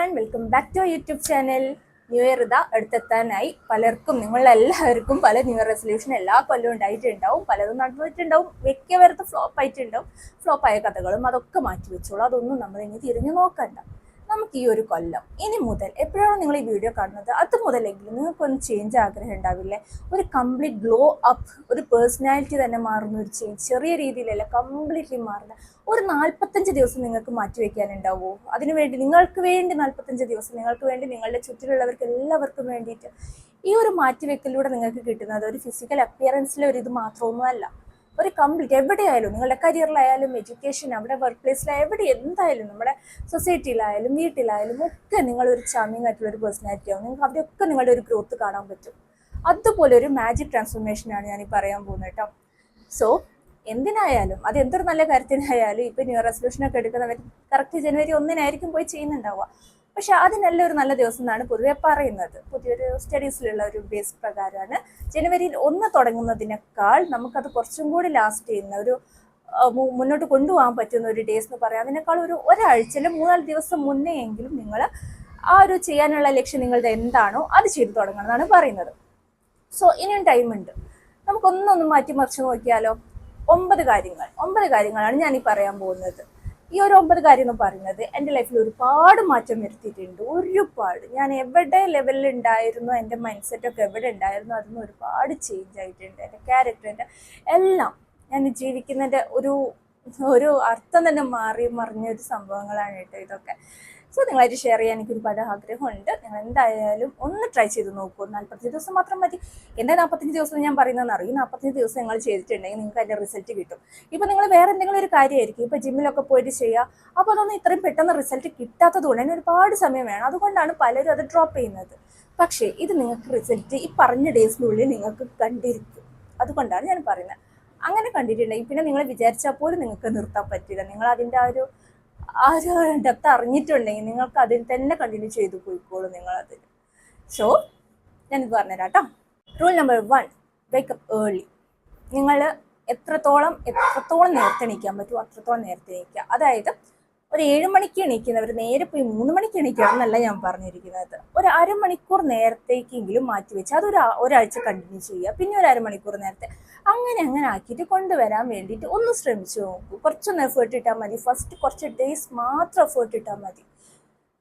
One welcome back to YouTube channel new year ഇതാ അടുത്തെത്താനായി. പലർക്കും നിങ്ങളെല്ലാവർക്കും പല ന്യൂ ഇയർ റെസൊല്യൂഷൻ എല്ലാ കൊല്ലവും ഉണ്ടായിട്ടുണ്ടാവും. പലതും നടന്നിട്ടുണ്ടാവും. മിക്കവരത്ത് ഫ്ലോപ്പ് ആയിട്ടുണ്ടാവും. ഫ്ലോപ്പായ കഥകളും അതൊക്കെ മാറ്റി വെച്ചോളൂ അതൊന്നും നമ്മൾ ഇനി തിരിഞ്ഞു നോക്കണ്ട. നമുക്ക് ഈ ഒരു കൊല്ലം. ഇനി മുതൽ എപ്പോഴാണോ നിങ്ങൾ ഈ വീഡിയോ കാണുന്നത്? അത് മുതലെങ്കിലും നിങ്ങൾക്കൊന്ന് ചേഞ്ച് ആഗ്രഹം ഉണ്ടാവില്ലേ? ഒരു കംപ്ലീറ്റ് ഗ്ലോ അപ്പ് ഒരു പേഴ്സണാലിറ്റി തന്നെ മാറുന്ന ഒരു ചേഞ്ച് ചെറിയ രീതിയിലല്ല കംപ്ലീറ്റ്ലി മാറുന്ന ഒരു നാൽപ്പത്തഞ്ച് ദിവസം നിങ്ങൾക്ക് മാറ്റി വെക്കാനുണ്ടാവുമോ അതിനുവേണ്ടി നിങ്ങൾക്ക് വേണ്ടി നാൽപ്പത്തഞ്ച് ദിവസം നിങ്ങൾക്ക് വേണ്ടി നിങ്ങളുടെ ചുറ്റിലുള്ളവർക്ക് എല്ലാവർക്കും വേണ്ടിയിട്ട് ഈ ഒരു മാറ്റിവെക്കലിലൂടെ നിങ്ങൾക്ക് കിട്ടുന്നത് ഒരു ഫിസിക്കൽ അപ്പിയറൻസിലെ ഒരു ഇത് മാത്രമൊന്നുമല്ല. ഒരു കംപ്ലീറ്റ് എവിടെയായാലും നിങ്ങളുടെ കരിയറിലായാലും എഡ്യൂക്കേഷൻ അവിടെ വർക്ക് പ്ലേസിലായാലും എവിടെ എന്തായാലും നമ്മുടെ സൊസൈറ്റിയിലായാലും വീട്ടിലായാലും ഒക്കെ നിങ്ങളൊരു ചാമിങ് ആയിട്ടുള്ള ഒരു പേഴ്സണാലിറ്റി ആവും നിങ്ങൾക്ക് അവിടെയൊക്കെ നിങ്ങളുടെ ഒരു ഗ്രോത്ത് കാണാൻ പറ്റും. അതുപോലെ ഒരു മാജിക് ട്രാൻസ്ഫോർമേഷനാണ് ഞാൻ ഈ പറയാൻ പോകുന്നത് കേട്ടോ. സോ എന്തിനായാലും അത് എന്തൊരു നല്ല കാര്യത്തിനായാലും ഇപ്പം ന്യൂ റെസൊല്യൂഷൻ ഒക്കെ എടുക്കുന്നവർ കറക്റ്റ് ജനുവരി ഒന്നിനായിരിക്കും പോയി ചെയ്യുന്നുണ്ടാവുക. പക്ഷെ അതിനെല്ലാം ഒരു നല്ല ദിവസം എന്നാണ് പൊതുവെ പറയുന്നത്. പുതിയൊരു സ്റ്റഡീസിലുള്ള ഒരു ബേസ് പ്രകാരമാണ്. ജനുവരിയിൽ ഒന്ന് തുടങ്ങുന്നതിനേക്കാൾ നമുക്കത് കുറച്ചും കൂടി ലാസ്റ്റ് ചെയ്യുന്ന ഒരു മുന്നോട്ട് കൊണ്ടുപോകാൻ പറ്റുന്ന ഒരു ഡേസ് എന്ന് പറയാം. അതിനേക്കാൾ ഒരു ഒരാഴ്ച അല്ലെങ്കിൽ മൂന്നാൽ ദിവസം മുന്നേ എങ്കിലും നിങ്ങൾ ആ ഒരു ചെയ്യാനുള്ള ലക്ഷ്യം നിങ്ങളുടെ എന്താണോ അത് ചെയ്തു തുടങ്ങണം എന്നാണ് പറയുന്നത്. സോ ഇനിയും ടൈമുണ്ട് നമുക്കൊന്നൊന്ന് മാറ്റിമറിച്ച് നോക്കിയാലോ? ഒമ്പത് കാര്യങ്ങൾ. ഒമ്പത് കാര്യങ്ങളാണ് ഞാൻ ഈ പറയാൻ പോകുന്നത്. ഈ ഒരു ഒമ്പത് കാര്യം എന്ന് പറയുന്നത് എന്റെ ലൈഫിൽ ഒരുപാട് മാറ്റം വരുത്തിയിട്ടുണ്ട്. ഒരുപാട്. ഞാൻ എവിടെ ലെവലിൽ ഉണ്ടായിരുന്നു എന്റെ മൈൻഡ് സെറ്റൊക്കെ എവിടെ ഉണ്ടായിരുന്നു അതിന് ഒരുപാട് ചേഞ്ച് ആയിട്ടുണ്ട്. എന്റെ ക്യാരക്ടറിന്റെ എല്ലാം ഞാൻ ജീവിക്കുന്നതിന്റെ ഒരു ഒരു അർത്ഥം തന്നെ മാറി മറിഞ്ഞൊരു സംഭവങ്ങളാണ് കേട്ടോ ഇതൊക്കെ. സോ നിങ്ങളായിട്ട് ഷെയർ ചെയ്യാൻ എനിക്ക് ഒരുപാട് ആഗ്രഹമുണ്ട്. നിങ്ങൾ എന്തായാലും ഒന്ന് ട്രൈ ചെയ്ത് നോക്കൂ. നാൽപ്പത്തഞ്ച് ദിവസം മാത്രം മതി. എന്താ നാൽപ്പത്തഞ്ച് ദിവസം ഞാൻ പറയുന്നതെന്ന് അറിയും നാൽപ്പത്തഞ്ച് ദിവസം നിങ്ങൾ ചെയ്തിട്ടുണ്ടെങ്കിൽ നിങ്ങൾക്ക് അതിന്റെ റിസൾട്ട് കിട്ടും. ഇപ്പോൾ നിങ്ങൾ വേറെ എന്തെങ്കിലും ഒരു കാര്യമായിരിക്കും. ഇപ്പോൾ ജിമ്മിലൊക്കെ പോയിട്ട് ചെയ്യുക അപ്പോൾ അതൊന്നും ഇത്രയും പെട്ടെന്ന് റിസൾട്ട് കിട്ടാത്തത് കൊണ്ട് തന്നെ ഒരുപാട് സമയം വേണം. അതുകൊണ്ടാണ് പലരും അത് ഡ്രോപ്പ് ചെയ്യുന്നത്. പക്ഷേ ഇത് നിങ്ങൾക്ക് റിസൾട്ട് ഈ പറഞ്ഞ ഡേയ്സിനുള്ളിൽ നിങ്ങൾക്ക് കണ്ടിരിക്കും. അതുകൊണ്ടാണ് ഞാൻ പറയുന്നത്. അങ്ങനെ കണ്ടിട്ടുണ്ടെങ്കിൽ പിന്നെ നിങ്ങൾ വിചാരിച്ചാൽ പോലും നിങ്ങൾക്ക് നിർത്താൻ പറ്റില്ല. നിങ്ങൾ അതിന്റെ ആ ഒരു ആ ഒരു ഡെപ്ത് അറിഞ്ഞിട്ടുണ്ടെങ്കിൽ നിങ്ങൾക്ക് അതിൽ തന്നെ കണ്ടിന്യൂ ചെയ്തു പോയിക്കോളും നിങ്ങളതിൽ സോ ഞാനിത് പറഞ്ഞുതരാം കേട്ടോ rule number one wake up early നിങ്ങൾ എത്രത്തോളം എത്രത്തോളം നേരത്തെ എണീക്കാൻ പറ്റുമോ അത്രത്തോളം നേരത്തെ എണീക്കുക. അതായത് ഒരു ഏഴ് മണിക്ക് എണീക്കുന്നവർ നേരെ പോയി മൂന്ന് മണിക്ക് എണീക്കണം ഞാൻ പറഞ്ഞിരിക്കുന്നത്. ഒരു അരമണിക്കൂർ നേരത്തേക്കെങ്കിലും മാറ്റി വെച്ച് അതൊരു ഒരു ഒരാഴ്ച കണ്ടിന്യൂ ചെയ്യുക. പിന്നെ ഒരു അരമണിക്കൂർ നേരത്തെ അങ്ങനെ അങ്ങനെ ആക്കിയിട്ട് കൊണ്ടുവരാൻ വേണ്ടിയിട്ട് ഒന്ന് ശ്രമിച്ചു നോക്കൂ. കുറച്ചൊന്ന് എഫേർട്ട് ഇട്ടാൽ മതി. ഫസ്റ്റ് കുറച്ച് ഡേയ്സ് മാത്രം എഫേർട്ട് ഇട്ടാൽ മതി.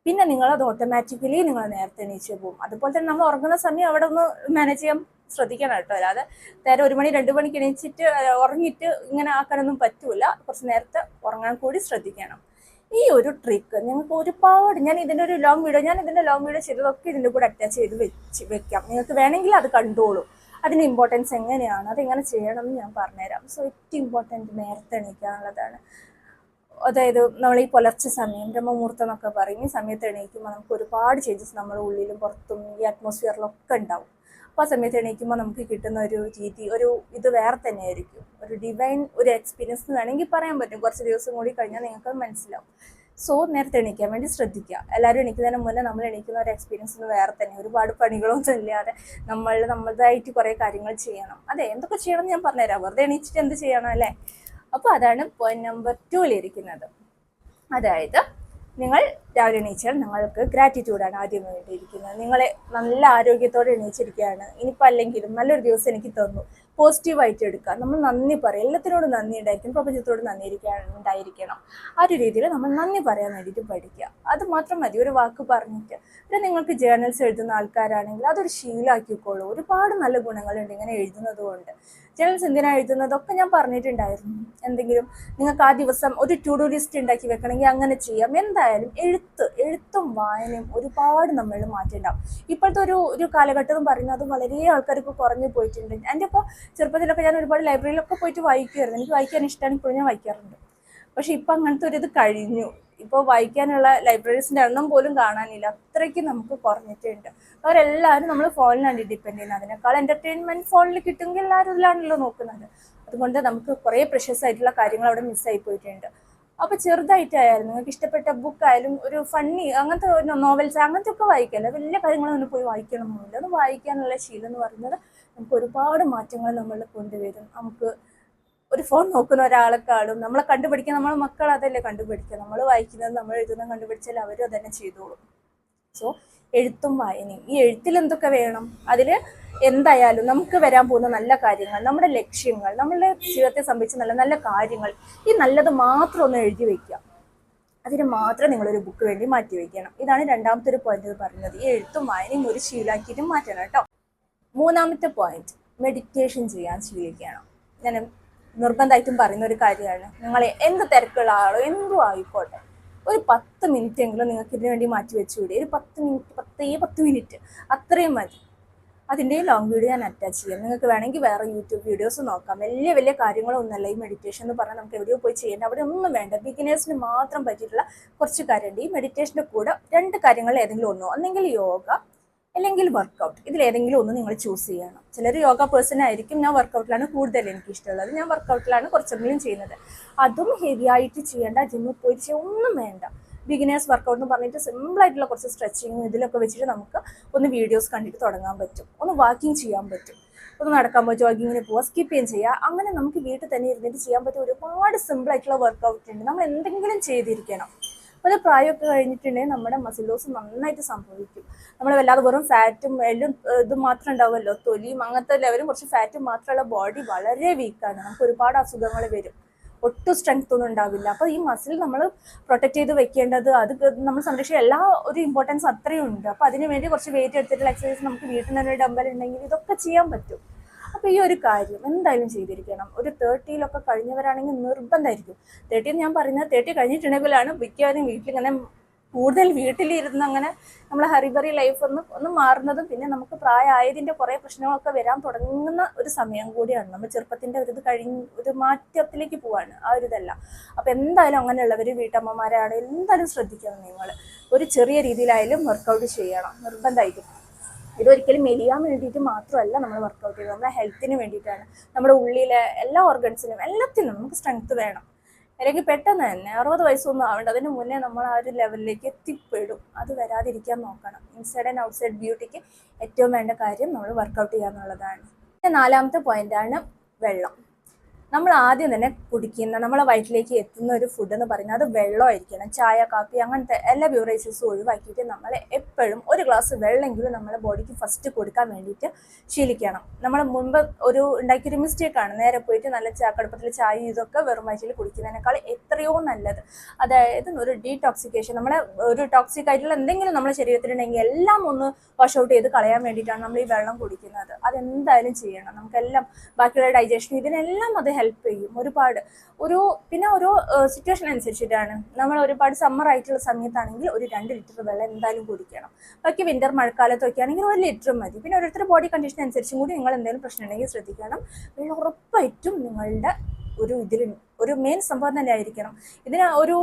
പിന്നെ നിങ്ങൾ അത് ഓട്ടോമാറ്റിക്കലി നിങ്ങൾ നേരത്തെ എണീച്ച് പോകും. അതുപോലെ തന്നെ നമ്മൾ ഉറങ്ങുന്ന സമയം അവിടെ ഒന്ന് മാനേജ് ചെയ്യാൻ ശ്രദ്ധിക്കണം കേട്ടോ. അല്ലാതെ നേരെ ഒരു മണി രണ്ട് മണിക്ക് എണീച്ചിട്ട് ഉറങ്ങിയിട്ട് ഇങ്ങനെ ആക്കാനൊന്നും പറ്റൂല. കുറച്ച് നേരത്തെ ഉറങ്ങാൻ കൂടി ശ്രദ്ധിക്കണം. ഈ ഒരു ട്രിക്ക് നിങ്ങൾക്ക് ഒരുപാട് ഞാൻ ഇതിന്റെ ഒരു ലോങ് വീഡിയോ ഞാൻ ഇതിന്റെ ലോങ് വീഡിയോ ചെയ്തതൊക്കെ ഇതിന്റെ കൂടെ അറ്റാച്ച് ചെയ്ത് വെച്ച് വെക്കാം. നിങ്ങൾക്ക് വേണമെങ്കിൽ അത് കണ്ടോളൂ. അതിന്റെ ഇമ്പോർട്ടൻസ് എങ്ങനെയാണ് അതെങ്ങനെ ചെയ്യണം എന്ന് ഞാൻ പറഞ്ഞുതരാം. സോ ഏറ്റവും ഇമ്പോർട്ടന്റ് നേരത്തെ എണീക്കുക എന്നുള്ളതാണ് അതായത് നമ്മൾ ഈ പുലർച്ചെ സമയം ബ്രഹ്മമുഹൂർത്തം എന്നൊക്കെ പറയും. ഈ സമയത്ത് എണീക്കുമ്പോൾ നമുക്ക് ഒരുപാട് ചേഞ്ചസ് നമ്മുടെ ഉള്ളിലും പുറത്തും ഈ അറ്റ്മോസ്ഫിയറിലൊക്കെ ഉണ്ടാവും. ആ സമയത്ത് എണീക്കുമ്പോൾ നമുക്ക് കിട്ടുന്ന ഒരു രീതി ഒരു ഇത് വേറെ തന്നെയായിരിക്കും. ഒരു ഡിവൈൻ ഒരു എക്സ്പീരിയൻസ് എന്ന് വേണമെങ്കിൽ പറയാൻ പറ്റും. കുറച്ച് ദിവസം കൂടി കഴിഞ്ഞാൽ നിങ്ങൾക്ക് മനസ്സിലാവും. സോ നേരത്തെ എണീക്കാൻ വേണ്ടി ശ്രദ്ധിക്കുക. എല്ലാവരും എണീക്കുന്നതിന് മുന്നേ നമ്മൾ എണീക്കുന്ന ഒരു എക്സ്പീരിയൻസ് ഒന്ന് വേറെ തന്നെ. ഒരുപാട് പണികളൊന്നും ഇല്ലാതെ നമ്മൾ നമ്മളതായിട്ട് കുറേ കാര്യങ്ങൾ ചെയ്യണം. അതെ എന്തൊക്കെ ചെയ്യണം ഞാൻ പറഞ്ഞുതരാം. വെറുതെ എണീച്ചിട്ട് എന്ത് ചെയ്യണം അല്ലേ? അപ്പോൾ അതാണ് പോയിന്റ് നമ്പർ ടൂവിലിരിക്കുന്നത് അതായത് നിങ്ങൾ രാവിലെ എണീച്ചാൽ നിങ്ങൾക്ക് ഗ്രാറ്റിറ്റ്യൂഡാണ് ആദ്യം വേണ്ടിയിരിക്കുന്നത്. നിങ്ങളെ നല്ല ആരോഗ്യത്തോടെ എണീച്ചിരിക്കുകയാണ്. ഇനിയിപ്പോൾ അല്ലെങ്കിലും നല്ലൊരു ദിവസം എനിക്ക് തന്നു. പോസിറ്റീവായിട്ട് എടുക്കുക. നമ്മൾ നന്ദി പറയും. എല്ലാത്തിനോടും നന്ദി ഉണ്ടായിരിക്കും പ്രപഞ്ചത്തോട് നന്ദി ഇരിക്കാൻ ഉണ്ടായിരിക്കണം. ആ ഒരു രീതിയിൽ നമ്മൾ നന്ദി പറയാൻ വേണ്ടിയിട്ട് പഠിക്കുക. അത് മാത്രം മതി. ഒരു വാക്ക് പറഞ്ഞിട്ട്. പിന്നെ നിങ്ങൾക്ക് ജേർണൽസ് എഴുതുന്ന ആൾക്കാരാണെങ്കിൽ അതൊരു ശീലമാക്കിക്കോളൂ. ഒരുപാട് നല്ല ഗുണങ്ങളുണ്ട് ഇങ്ങനെ എഴുതുന്നത് കൊണ്ട് ജേർണൽസ് എന്തിനാണ് എഴുതുന്നതൊക്കെ ഞാൻ പറഞ്ഞിട്ടുണ്ടായിരുന്നു. എന്തെങ്കിലും നിങ്ങൾക്ക് ആ ദിവസം ഒരു ടു ഡു ലിസ്റ്റ് ഉണ്ടാക്കി വെക്കണമെങ്കിൽ അങ്ങനെ ചെയ്യാം. എന്തായാലും എഴുത്ത് എഴുത്തും വായനയും ഒരുപാട് നമ്മൾ മാറ്റിണ്ടാവും ഇപ്പോഴത്തെ ഒരു ഒരു കാലഘട്ടം പറയുന്നത് വളരെ ആൾക്കാർക്ക് കുറഞ്ഞു പോയിട്ടുണ്ട്. എന്റെ ഇപ്പോൾ ചെറുപ്പത്തിലൊക്കെ ഞാൻ ഒരുപാട് ലൈബ്രറിയിലൊക്കെ പോയിട്ട് വായിക്കുമായിരുന്നു. എനിക്ക് വായിക്കാൻ ഇഷ്ടമാണ് ഇപ്പോഴും ഞാൻ വായിക്കാറുണ്ട്. പക്ഷെ ഇപ്പം അങ്ങനത്തെ ഒരു ഇത് കഴിഞ്ഞു. ഇപ്പോൾ വായിക്കാനുള്ള ലൈബ്രറീസിന്റെ എണ്ണം പോലും കാണാനില്ല. അത്രയ്ക്ക് നമുക്ക് കുറഞ്ഞിട്ടുണ്ട്. അവരെല്ലാവരും നമ്മൾ ഫോണിലാണ് ഡിപ്പെൻഡ് ചെയ്യുന്നത്. അതിനേക്കാൾ എന്റർടൈൻമെന്റ് ഫോണിൽ കിട്ടുമെങ്കിൽ എല്ലാവരും ഇതിലാണല്ലോ നോക്കുന്നത്. അതുകൊണ്ട് നമുക്ക് കുറേ പ്രഷ്യസ് ആയിട്ടുള്ള കാര്യങ്ങൾ അവിടെ മിസ്സായി പോയിട്ടുണ്ട്. അപ്പോൾ ചെറുതായിട്ടായാലും നിങ്ങൾക്ക് ഇഷ്ടപ്പെട്ട ബുക്കായാലും ഒരു ഫണ്ണി അങ്ങനത്തെ നോവൽസ് അങ്ങനത്തെ ഒക്കെ വായിക്കല്ല? വലിയ കാര്യങ്ങളൊന്നും പോയി വായിക്കണമെന്നില്ല അത് വായിക്കാനുള്ള ശീലം എന്ന് പറയുന്നത് നമുക്ക് ഒരുപാട് മാറ്റങ്ങൾ നമ്മളിൽ കൊണ്ടുവരും. നമുക്ക് ഒരു ഫോൺ നോക്കുന്ന ഒരാളെ കാണും. നമ്മളെ കണ്ടുപിടിക്കാൻ നമ്മളെ മക്കൾ അതല്ലേ കണ്ടുപിടിക്കുക. നമ്മൾ വായിക്കുന്നത് നമ്മൾ എഴുതുന്നത് കണ്ടുപിടിച്ചാൽ അവരും അതന്നെ ചെയ്തോളും. സോ എഴുത്തും വായനയും. ഈ എഴുത്തിൽ എന്തൊക്കെ വേണം? അതിൽ എന്തായാലും നമുക്ക് വരാൻ പോകുന്ന നല്ല കാര്യങ്ങൾ നമ്മുടെ ലക്ഷ്യങ്ങൾ നമ്മളുടെ ജീവിതത്തെ സംബന്ധിച്ച് നല്ല നല്ല കാര്യങ്ങൾ ഈ നല്ലത് മാത്രം ഒന്ന് എഴുതി വയ്ക്കുക. അതിന് മാത്രം നിങ്ങളൊരു ബുക്ക് വേണ്ടി മാറ്റി വയ്ക്കണം. ഇതാണ് രണ്ടാമത്തെ ഒരു പോയിന്റ് പറയുന്നത്. ഈ എഴുത്തും വായനയും ഒരു ശീലാക്കിയിട്ട് മാറ്റണം കേട്ടോ. മൂന്നാമത്തെ പോയിന്റ് മെഡിറ്റേഷൻ ചെയ്യാൻ ശീലിക്കണം. ഞാൻ നിർബന്ധമായിട്ടും പറയുന്ന ഒരു കാര്യമാണ്. നിങ്ങൾ എന്ത് തിരക്കുള്ള ആളോ എന്തും ആയിക്കോട്ടെ. ഒരു പത്ത് മിനിറ്റ് എങ്കിലും നിങ്ങൾക്ക് ഇതിനു വേണ്ടി മാറ്റി വെച്ചുകൂടി. ഒരു പത്ത് മിനിറ്റ് പത്തേ പത്ത് മിനിറ്റ് അത്രയും മതി. അതിന്റെ ലോങ് വീഡിയോ ഞാൻ അറ്റാച്ച് ചെയ്യാം. നിങ്ങൾക്ക് വേണമെങ്കിൽ വേറെ യൂട്യൂബ് വീഡിയോസ് നോക്കാം. വലിയ വലിയ കാര്യങ്ങളൊന്നുമല്ല. ഈ മെഡിറ്റേഷൻ എന്ന് പറഞ്ഞാൽ നമുക്ക് എവിടെയോ പോയി ചെയ്യേണ്ട. അവിടെ ഒന്നും വേണ്ട. ബിഗിനേഴ്സിന് മാത്രം പറ്റിയിട്ടുള്ള കുറച്ച് കാര്യമുണ്ട്. ഈ മെഡിറ്റേഷന്റെ കൂടെ രണ്ട് കാര്യങ്ങൾ ഏതെങ്കിലും ഒന്നോ. ഒന്നെങ്കിൽ യോഗ അല്ലെങ്കിൽ വർക്കൗട്ട് ഇതിൽ ഏതെങ്കിലും ഒന്ന് നിങ്ങൾ ചൂസ് ചെയ്യണം. ചിലർ യോഗ പേഴ്സൺ ആയിരിക്കും. ഞാൻ വർക്കൗട്ടിലാണ് കൂടുതൽ എനിക്ക് ഇഷ്ടമുള്ളത് ഞാൻ വർക്കൗട്ടിലാണ് കുറച്ചെങ്കിലും ചെയ്യുന്നത്. അതും ഹെവി ആയിട്ട് ചെയ്യേണ്ട ജിമ്മിൽ പോയി ചെയ്യാൻ ഒന്നും വേണ്ട. ബിഗിനേഴ്സ് വർക്കൗട്ട് എന്ന് പറഞ്ഞിട്ട് സിമ്പിൾ ആയിട്ടുള്ള കുറച്ച് സ്ട്രെച്ചിങ് ഇതിലൊക്കെ വെച്ചിട്ട് നമുക്ക് ഒന്ന് വീഡിയോസ് കണ്ടിട്ട് തുടങ്ങാൻ പറ്റും. ഒന്ന് വാക്കിംഗ് ചെയ്യാൻ പറ്റും. ഒന്ന് നടക്കാൻ പറ്റും ജോഗിങ്ങിന് പോവാം സ്കിപ്പ് ചെയ്യാൻ ചെയ്യുക അങ്ങനെ നമുക്ക് വീട്ടിൽ തന്നെ ഇരുന്നിട്ട് ചെയ്യാൻ പറ്റിയ ഒരുപാട് സിമ്പിൾ ആയിട്ടുള്ള വർക്കൗട്ട് ഉണ്ട്. നമ്മൾ എന്തെങ്കിലും ചെയ്തിരിക്കണം. അത് പ്രായമൊക്കെ കഴിഞ്ഞിട്ടുണ്ടെങ്കിൽ നമ്മുടെ മസിൽ ലോസ് നന്നായിട്ട് സംഭവിക്കും. നമ്മൾ വല്ലാതെ വെറും ഫാറ്റും എല്ലാം ഇത് മാത്രം ഉണ്ടാവുമല്ലോ. തൊലിയും അങ്ങനത്തെ ലെവലും കുറച്ച് ഫാറ്റും മാത്രമുള്ള ബോഡി വളരെ വീക്കാണ് നമുക്ക് ഒരുപാട് അസുഖങ്ങൾ വരും. ഒട്ടും സ്ട്രെങ്ത് ഒന്നും ഉണ്ടാവില്ല. അപ്പോൾ ഈ മസിൽ നമ്മൾ പ്രൊട്ടക്ട് ചെയ്ത് വെക്കേണ്ടത് അത് നമ്മൾ സംരക്ഷിക്കുക എല്ലാ ഒരു ഇമ്പോർട്ടൻസ് അത്രയും ഉണ്ട്. അപ്പോൾ അതിന് വേണ്ടി കുറച്ച് വെയിറ്റ് എടുത്തിട്ടുള്ള എക്സസൈസ് നമുക്ക് വീട്ടിൽ തന്നെ ഒരു ഡമ്പൽ ഉണ്ടെങ്കിൽ ഇതൊക്കെ ചെയ്യാൻ പറ്റും. അപ്പോൾ ഈ ഒരു കാര്യം എന്തായാലും ചെയ്തിരിക്കണം. ഒരു തേർട്ടിയിലൊക്കെ കഴിഞ്ഞവരാണെങ്കിൽ നിർബന്ധമായിരിക്കും തേർട്ടി ഞാൻ പറയുന്നത് തേർട്ടി കഴിഞ്ഞിട്ടുണ്ടെങ്കിലാണ് മിക്കവാറും വീട്ടിലിങ്ങനെ കൂടുതൽ വീട്ടിലിരുന്ന് അങ്ങനെ നമ്മളെ ഹറിബറി ലൈഫ് ഒന്ന് ഒന്ന് മാറുന്നതും പിന്നെ നമുക്ക് പ്രായമായതിന്റെ കുറേ പ്രശ്നങ്ങളൊക്കെ വരാൻ തുടങ്ങുന്ന ഒരു സമയം കൂടിയാണ്. നമ്മൾ ചെറുപ്പത്തിന്റെ ഒരു ഇത് കഴിഞ്ഞ് ഒരു മാറ്റത്തിലേക്ക് പോവാണ്. ആ ഒരു ഇതല്ല. അപ്പോൾ എന്തായാലും അങ്ങനെയുള്ളവർ വീട്ടമ്മമാരാണ്. എന്തായാലും ശ്രദ്ധിക്കണം നിങ്ങൾ. ഒരു ചെറിയ രീതിയിലായാലും വർക്കൗട്ട് ചെയ്യണം. നിർബന്ധമായിട്ടും ഇതൊരിക്കലും മെലിയാൻ വേണ്ടിയിട്ട് മാത്രമല്ല നമ്മൾ വർക്കൗട്ട് ചെയ്യുന്നത് നമ്മുടെ ഹെൽത്തിന് വേണ്ടിയിട്ടാണ്. നമ്മുടെ ഉള്ളിലെ എല്ലാ ഓർഗൻസിനും എല്ലാത്തിനും നമുക്ക് സ്ട്രെങ്ത് വേണം. അല്ലെങ്കിൽ പെട്ടെന്ന് തന്നെ അറുപത് വയസ്സൊന്നും ആവേണ്ട അതിന് മുന്നേ നമ്മൾ ആ ഒരു ലെവലിലേക്ക് എത്തിപ്പെടും. അത് വരാതിരിക്കാൻ നോക്കണം. ഇൻസൈഡ് ആൻഡ് ഔട്ട്സൈഡ് ബ്യൂട്ടിക്ക് ഏറ്റവും വേണ്ട കാര്യം നമ്മൾ വർക്കൗട്ട് ചെയ്യുക എന്നുള്ളതാണ്. പിന്നെ നാലാമത്തെ പോയിന്റാണ് വെള്ളം. നമ്മൾ ആദ്യം തന്നെ കുടിക്കുന്ന നമ്മളെ വയറ്റിലേക്ക് എത്തുന്ന ഒരു ഫുഡ് എന്ന് പറയുന്നത് അത് വെള്ളമായിരിക്കണം ചായ കാപ്പി അങ്ങനത്തെ എല്ലാ ബ്യൂറേജസും ഒഴിവാക്കിയിട്ട് നമ്മൾ എപ്പോഴും ഒരു ഗ്ലാസ് വെള്ളമെങ്കിലും നമ്മുടെ ബോഡിക്ക് ഫസ്റ്റ് കൊടുക്കാൻ വേണ്ടിയിട്ട് ശീലിക്കണം. നമ്മൾ മുൻപ് ഒരു ഉണ്ടാക്കിയൊരു മിസ്റ്റേക്കാണ് നേരെ പോയിട്ട് നല്ല ചാ കടുപ്പത്തിൽ ചായ ഇതൊക്കെ വെറും വയറ്റിൽ കുടിക്കുന്നതിനേക്കാൾ എത്രയോ നല്ലത്. അതായത് ഒരു ഡീടോക്സിക്കേഷൻ നമ്മളെ ഒരു ടോക്സിക് ആയിട്ടുള്ള എന്തെങ്കിലും നമ്മുടെ ശരീരത്തിലുണ്ടെങ്കിൽ എല്ലാം ഒന്ന് വാഷ് ഔട്ട് ചെയ്ത് കളയാൻ വേണ്ടിയിട്ടാണ് നമ്മൾ ഈ വെള്ളം കുടിക്കുന്നത്. അതെന്തായാലും ചെയ്യണം. നമുക്കെല്ലാം ബാക്കിയുള്ള ഡൈജഷൻ ഇതിനെല്ലാം അത് ഹെൽപ്പ് ചെയ്യും. ഒരുപാട്. ഒരു പിന്നെ ഓരോ സിറ്റുവേഷൻ അനുസരിച്ചിട്ടാണ്. നമ്മൾ ഒരുപാട് സമ്മർ ആയിട്ടുള്ള സമയത്താണെങ്കിൽ ഒരു രണ്ട് ലിറ്റർ വെള്ളം എന്തായാലും കുടിക്കണം. ബാക്കി വിന്റർ മഴക്കാലത്തൊക്കെ ആണെങ്കിൽ ഒരു ലിറ്റർ മതി. പിന്നെ ഓരോരുത്തരുടെ ബോഡി കണ്ടീഷൻ അനുസരിച്ചും കൂടി നിങ്ങൾ എന്തെങ്കിലും പ്രശ്നം ഉണ്ടെങ്കിൽ ശ്രദ്ധിക്കണം. വെള്ളം ഉറപ്പായിട്ടും നിങ്ങളുടെ ഒരു ഇതിൽ ഒരു മെയിൻ സംഭവം തന്നെ ആയിരിക്കണം ഇതിന് ഒരു